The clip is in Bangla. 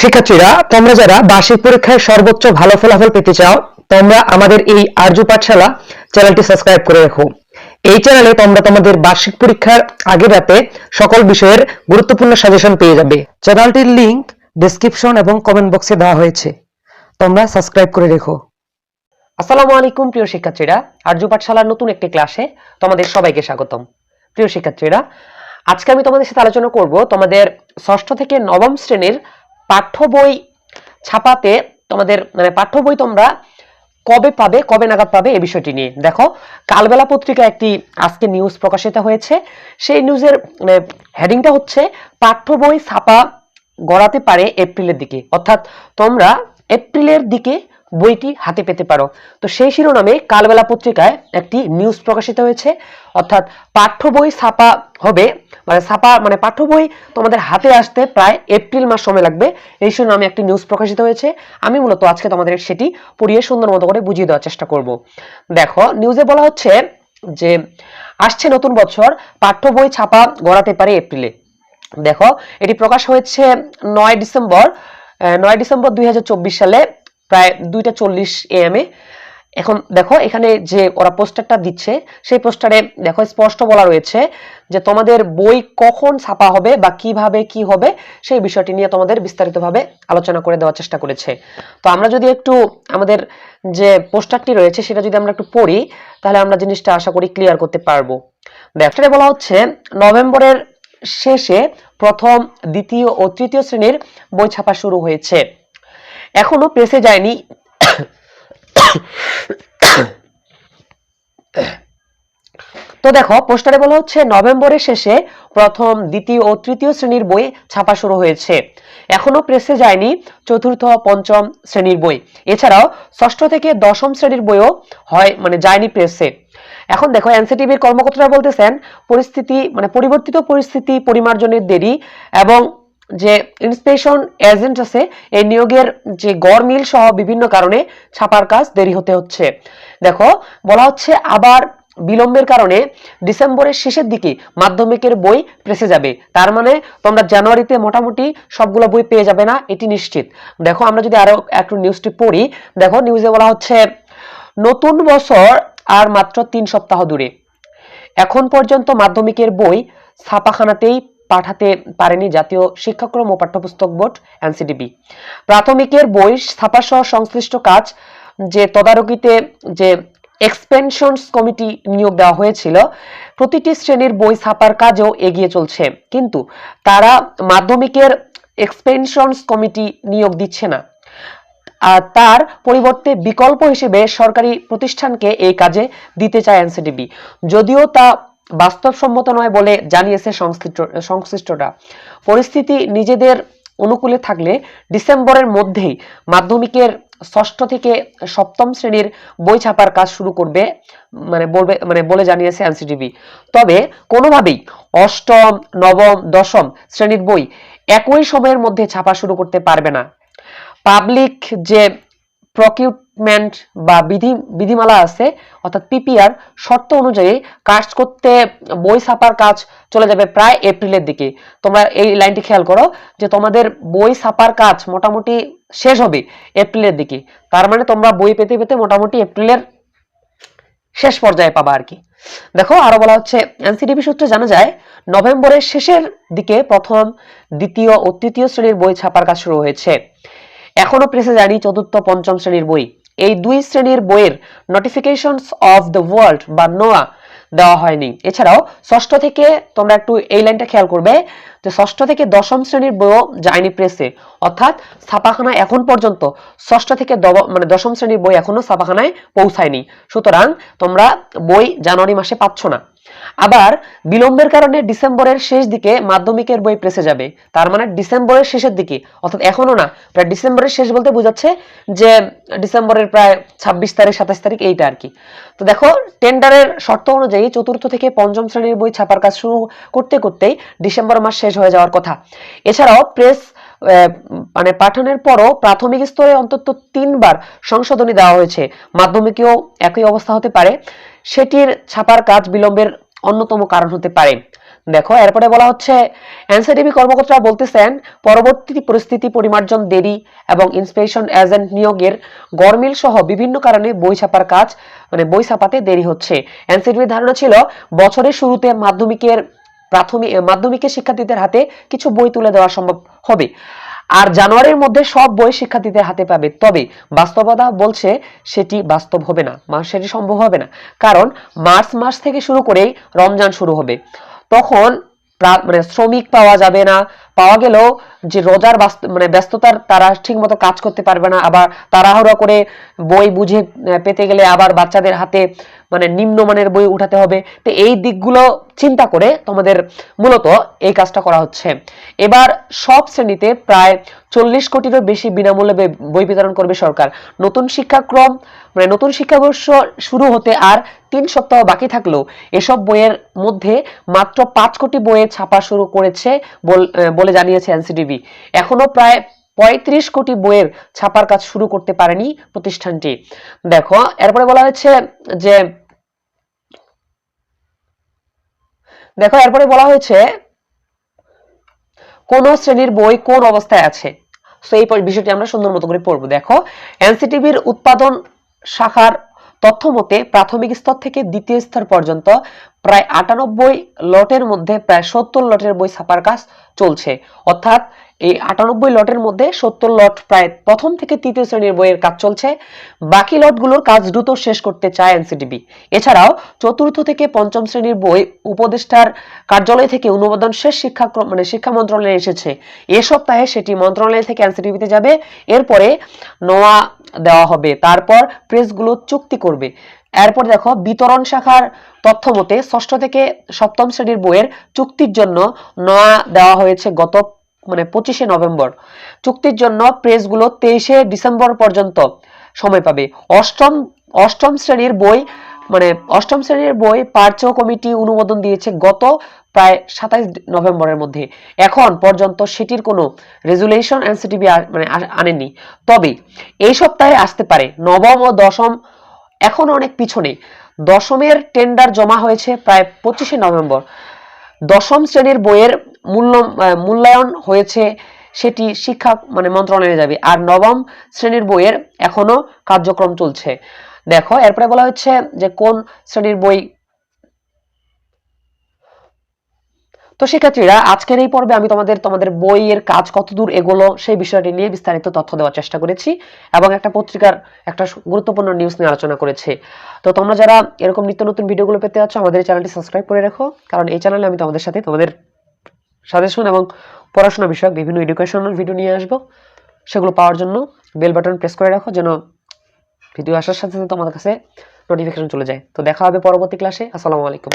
শিক্ষার্থীরা, তোমরা যারা বার্ষিক পরীক্ষায় সর্বোচ্চ ভালো ফলাফল পেতে চাও, তোমরা আমাদের এই আর্য পাঠশালা চ্যানেলটি সাবস্ক্রাইব করে রাখো। এই চ্যানেলে তোমরা তোমাদের বার্ষিক পরীক্ষার আগে রাতে সকল বিষয়ের গুরুত্বপূর্ণ সাজেশন পেয়ে যাবে। চ্যানেলটির লিংক ডেসক্রিপশন এবং কমেন্ট বক্সে দেওয়া হয়েছে। তোমরা সাবস্ক্রাইব করে রেখো। আসসালামু আলাইকুম, প্রিয় শিক্ষার্থীরা। আর্য পাঠশালার নতুন একটি ক্লাসে তোমাদের সবাইকে স্বাগতম। প্রিয় শিক্ষার্থীরা, আজকে আমি তোমাদের সাথে আলোচনা করব তোমাদের ষষ্ঠ থেকে নবম শ্রেণির পাঠ্য বই ছাপাতে তোমাদের মানে পাঠ্য বই তোমরা কবে পাবে, কবে নাগাদ পাবে এই বিষয়টি নিয়ে। দেখো, কালবেলা পত্রিকা একটি আজকে নিউজ প্রকাশিত হয়েছে। সেই নিউজের মানে হেডিংটা হচ্ছে, পাঠ্য বই ছাপা গড়াতে পারে এপ্রিলের দিকে। অর্থাৎ তোমরা এপ্রিলের দিকে বইটি হাতে পেতে পারো। তো সেই শিরোনামে কালবেলা পত্রিকায় একটি নিউজ প্রকাশিত হয়েছে। অর্থাৎ পাঠ্য বই ছাপা হবে মানে ছাপা মানে পাঠ্য বই তোমাদের হাতে আসতে প্রায় এপ্রিল মাস সময় লাগবে। এই শিরোনামে একটি নিউজ প্রকাশিত হয়েছে। আমি মূলত আজকে তোমাদের সেটি পড়িয়ে সুন্দর মতো করে বুঝিয়ে দেওয়ার চেষ্টা করব। দেখো নিউজে বলা হচ্ছে যে আসছে নতুন বছর, পাঠ্য বই ছাপা গড়াতে পারে এপ্রিলে। দেখো, এটি প্রকাশ হয়েছে নয় ডিসেম্বর নয় ডিসেম্বর দুই হাজার চব্বিশ সালে, প্রায় দুইটা চল্লিশ এম এ। এখন দেখো, এখানে যে ওরা পোস্টারটা দিচ্ছে, সেই পোস্টারে দেখো, স্পষ্ট বলা রয়েছে যে তোমাদের বই কখন ছাপা হবে বা কীভাবে কি হবে, সেই বিষয়টি নিয়ে তোমাদের বিস্তারিতভাবে আলোচনা করে দেওয়ার চেষ্টা করেছে। তো আমরা যদি একটু আমাদের যে পোস্টারটি রয়েছে, সেটা যদি আমরা একটু পড়ি, তাহলে আমরা জিনিসটা আশা করি ক্লিয়ার করতে পারব। এখানে বলা হচ্ছে, নভেম্বরের শেষে প্রথম, দ্বিতীয় ও তৃতীয় শ্রেণির বই ছাপা শুরু হয়েছে। এখনও প্রেসে যায়নি তো দেখো, পোস্টারে বলা হচ্ছে, নভেম্বরের শেষে প্রথম, দ্বিতীয় ও তৃতীয় শ্রেণির বই ছাপা শুরু হয়েছে। এখনও প্রেসে যায়নি চতুর্থ, পঞ্চম শ্রেণির বই। এছাড়াও, ষষ্ঠ থেকে দশম শ্রেণির বইও হয় মানে যায়নি প্রেসে। এখন দেখো, এনসিটিভির কর্মকর্তারা বলতেছেন, পরিস্থিতি মানে পরিবর্তিত পরিস্থিতি পরিমার্জনের দেরি এবং যে ইন্সপেকশন এজেন্ট আছে, এই নিয়োগের যে গড় মিল সহ বিভিন্ন কারণে ছাপার কাজ দেরি হতে হচ্ছে। দেখো, বলা হচ্ছে আবার বিলম্বের কারণে ডিসেম্বরের শেষের দিকে মাধ্যমিকের বই প্রেসে যাবে। তার মানে তোমরা জানুয়ারিতে মোটামুটি সবগুলো বই পেয়ে যাবে না, এটি নিশ্চিত। দেখো, আমরা যদি আরও একটু নিউজটি পড়ি, দেখো নিউজে বলা হচ্ছে, নতুন বছর আর মাত্র তিন সপ্তাহ দূরে। এখন পর্যন্ত মাধ্যমিকের বই ছাপাখানাতেই পাঠাতে পারেনি জাতীয় শিক্ষাক্রম ও পাঠ্যপুস্তক বোর্ড, এনসিডিবি। প্রাথমিকের বই ছাপা সহ সংশ্লিষ্ট কাজ যে তদারকিতে যে এক্সপেনশনস কমিটি নিয়োগ দেওয়া হয়েছিল, প্রতিটি শ্রেণির বই ছাপার কাজেও এগিয়ে চলছে। কিন্তু তারা মাধ্যমিকের এক্সপেনশনস কমিটি নিয়োগ দিচ্ছে না। আর তার পরিবর্তে বিকল্প হিসেবে সরকারি প্রতিষ্ঠানকে এই কাজে দিতে চায় এনসিডিবি। যদিও তা বাস্তবসম্মত নয় বলে জানিয়েছে সংশ্লিষ্ট, সংশ্লিষ্টরা। পরিস্থিতি নিজেদের অনুকূলে থাকলে ডিসেম্বরের মধ্যেই মাধ্যমিকের ষষ্ঠ থেকে সপ্তম শ্রেণির বই ছাপার কাজ শুরু করবে মানে বলবে মানে বলে জানিয়েছে এনসিটিভি। তবে কোনোভাবেই অষ্টম, নবম, দশম শ্রেণির বই একই সময়ের মধ্যে ছাপা শুরু করতে পারবে না। পাবলিক যে প্রকিউটমেন্ট বা বিধি, বিধিমালা আছে, অর্থাৎ পিপিআর শর্ত অনুযায়ী কাজ করতে বই ছাপার কাজ চলে যাবে প্রায় এপ্রিলের দিকে। তোমরা এই লাইনটি খেয়াল করো যে তোমাদের বই ছাপার কাজ মোটামুটি শেষ হবে এপ্রিলের দিকে। তার মানে তোমরা বই পেতে পেতে মোটামুটি এপ্রিলের শেষ পর্যায়ে পাবা আর কি। দেখো, আরও বলা হচ্ছে এনসিডিবি সূত্রে জানা যায়, নভেম্বরের শেষের দিকে প্রথম, দ্বিতীয় ও তৃতীয় শ্রেণির বই ছাপার কাজ শুরু হয়েছে। এখনও প্রেসে জানি চতুর্থ, পঞ্চম শ্রেণির বই। এই দুই শ্রেণির বইয়ের নোটিফিকেশন অফ দ্য ওয়ার্ল্ড বা নোয়া দেওয়া হয়নি। এছাড়াও ষষ্ঠ থেকে তোমরা একটু এই লাইনটা খেয়াল করবে যে ষষ্ঠ থেকে দশম শ্রেণির বইও যায়নি প্রেসে অর্থাৎ ছাপাখানা এখন পর্যন্ত ষষ্ঠ থেকে মানে দশম শ্রেণির বই এখনও ছাপাখানায় পৌঁছায়নি। সুতরাং তোমরা বই জানুয়ারি মাসে পাচ্ছ না। আবার বিলম্বের কারণে ডিসেম্বরের শেষ দিকে মাধ্যমিকের বই প্রেসে যাবে। তার মানে ডিসেম্বরের শেষের দিকে, অর্থাৎ এখনও না, প্রায় ডিসেম্বরের শেষ বলতে বোঝাচ্ছে যে ডিসেম্বরের প্রায় ছাব্বিশ তারিখ, সাতাশ তারিখ এইটা আর কি। তো দেখো, টেন্ডারের শর্ত অনুযায়ী চতুর্থ থেকে পঞ্চম শ্রেণির বই ছাপার কাজ শুরু করতে করতেই ডিসেম্বর মাস শেষ হয়ে যাওয়ার কথা। এছাড়াও প্রেস মানে পাঠানোর পরও প্রাথমিক স্তরে অন্তত তিনবার সংশোধনী দেওয়া হয়েছে। মাধ্যমিকেও একই অবস্থা হতে পারে। সেটির ছাপার কাজ বিলম্বের অন্যতম কারণ হতে পারে। দেখো, এরপরে বলা হচ্ছে এনসিটিভি কর্মকর্তারা বলতেছেন, পরবর্তী পরিস্থিতি পরিমার্জন দেরি এবং ইন্সপেকশন এজেন্ট নিয়োগের গরমিল সহ বিভিন্ন কারণে বই ছাপার কাজ মানে বই ছাপাতে দেরি হচ্ছে। এনসিটিভির ধারণা ছিল, বছরের শুরুতে মাধ্যমিকের প্রাথমিক মাধ্যমিকের শিক্ষার্থীদের হাতে কিছু বই তুলে দেওয়া সম্ভব হবে। আর জানুয়ারির মধ্যে সব বই শিক্ষার্থীদের হাতে পাবে। তবে বাস্তবতা বলছে সেটি বাস্তব হবে না সেটি সম্ভব হবে না। কারণ মার্চ মাস থেকে শুরু করেই রমজান শুরু হবে। তখন মানে শ্রমিক পাওয়া যাবে না। পাওয়া গেলেও যে রোজার মানে ব্যস্ততার তারা ঠিক মতো কাজ করতে পারবে না। আবার তাড়াহুড়া করে বই বুঝে পেতে গেলে আবার বাচ্চাদের হাতে মানে নিম্নমানের বই উঠাতে হবে। তো এই দিকগুলো চিন্তা করে তোমাদের মূলত এই কাজটা করা হচ্ছে। এবার সব শ্রেণীতে প্রায় চল্লিশ কোটিরও বেশি বিনামূল্যে বই বিতরণ করবে সরকার। নতুন শিক্ষাক্রম মানে নতুন শিক্ষাবর্ষ শুরু হতে আর তিন সপ্তাহ বাকি থাকলেও এসব বইয়ের মধ্যে মাত্র পাঁচ কোটি বইয়ের ছাপা শুরু করেছে বল- বলে জানিয়েছে এনসিডিবি। এখনও প্রায় পঁয়ত্রিশ কোটি বইয়ের ছাপার কাজ শুরু করতে পারেনি প্রতিষ্ঠানটি। দেখো, এরপরে বলা হয়েছে যে দেখো, এরপরে বলা হয়েছে, কোন শ্রেণির বই কোন অবস্থায় আছে? তো এই বিষয়টি আমরা সুন্দর মতো করে পড়ব। দেখো, এনসিটিভির উৎপাদন শাখার তথ্য মতে, প্রাথমিক স্তর থেকে দ্বিতীয় স্তর পর্যন্ত প্রায় আটানব্বই লটের মধ্যে, প্রায় সত্তর লটের বই ছাপার কাজ চলছে। অর্থাৎ এই আটানব্বই লটের মধ্যে সত্তর লট প্রায় প্রথম থেকে তৃতীয় শ্রেণির বইয়ের কাজ চলছে। বাকি লটগুলোর কাজ দ্রুত শেষ করতে চায় এনসিটিভি এছাড়াও চতুর্থ থেকে পঞ্চম শ্রেণির বই উপদেষ্টার কার্যালয় থেকে অনুমোদন শেষ শিক্ষাক্রম মানে শিক্ষা মন্ত্রণালয়ে এসেছে। এ সপ্তাহে সেটি মন্ত্রণালয় থেকে এনসিটিভিতে যাবে। এরপরে নোয়া দেওয়া হবে। তারপর প্রেসগুলো চুক্তি করবে। এরপর দেখো, বিতরণ শাখার তথ্য মতে ষষ্ঠ থেকে সপ্তম শ্রেণির বইয়ের চুক্তির জন্য নয়া দেওয়া হয়েছে গত মানে পঁচিশে নভেম্বর। চুক্তির জন্য প্রেসগুলো তেইশে ডিসেম্বর পর্যন্ত সময় পাবে। অষ্টম অষ্টম শ্রেণির বই মানে অষ্টম শ্রেণির বই পার্চ কমিটি অনুমোদন দিয়েছে গত প্রায় সাতাইশ নভেম্বরের মধ্যে। এখন পর্যন্ত সেটির কোনো রেজুলেশন এনসিটিভি মানে আনেনি। তবে এই সপ্তাহে আসতে পারে। নবম ও দশম এখন অনেক পিছনে। দশমের টেন্ডার জমা হয়েছে প্রায় পঁচিশে নভেম্বর। দশম শ্রেণির বইয়ের মূল্য মূল্যায়ন হয়েছে সেটি শিক্ষা মানে মন্ত্রণালয়ে যাবে। আর নবম শ্রেণির বইয়ের এখনও কার্যক্রম চলছে। দেখো, এরপরে বলা হচ্ছে যে কোন শ্রেণির বই? তো শিক্ষার্থীরা আজকের এই পর্বে আমি তোমাদের তোমাদের বইয়ের কাজ কতদূর এগোলো সেই বিষয়টি নিয়ে বিস্তারিত তথ্য দেওয়ার চেষ্টা করেছি এবং একটা পত্রিকার একটা গুরুত্বপূর্ণ নিউজ নিয়ে আলোচনা করেছি। তো তোমরা যারা এরকম নিত্য নতুন ভিডিওগুলো পেতে যাচ্ছ আমাদের এই চ্যানেলটি সাবস্ক্রাইব করে রাখো, কারণ এই চ্যানেলে আমি তোমাদের সাথে তোমাদের সাজেশন এবং পড়াশোনা বিষয়ক বিভিন্ন এডুকেশনাল ভিডিও নিয়ে আসব। সেগুলো পাওয়ার জন্য বেল বাটন প্রেস করে রাখো, যেন ভিডিও আসার সাথে সাথে তোমাদের কাছে নোটিফিকেশন চলে যায়। তো দেখা হবে পরবর্তী ক্লাসে আসসালামু আলাইকুম।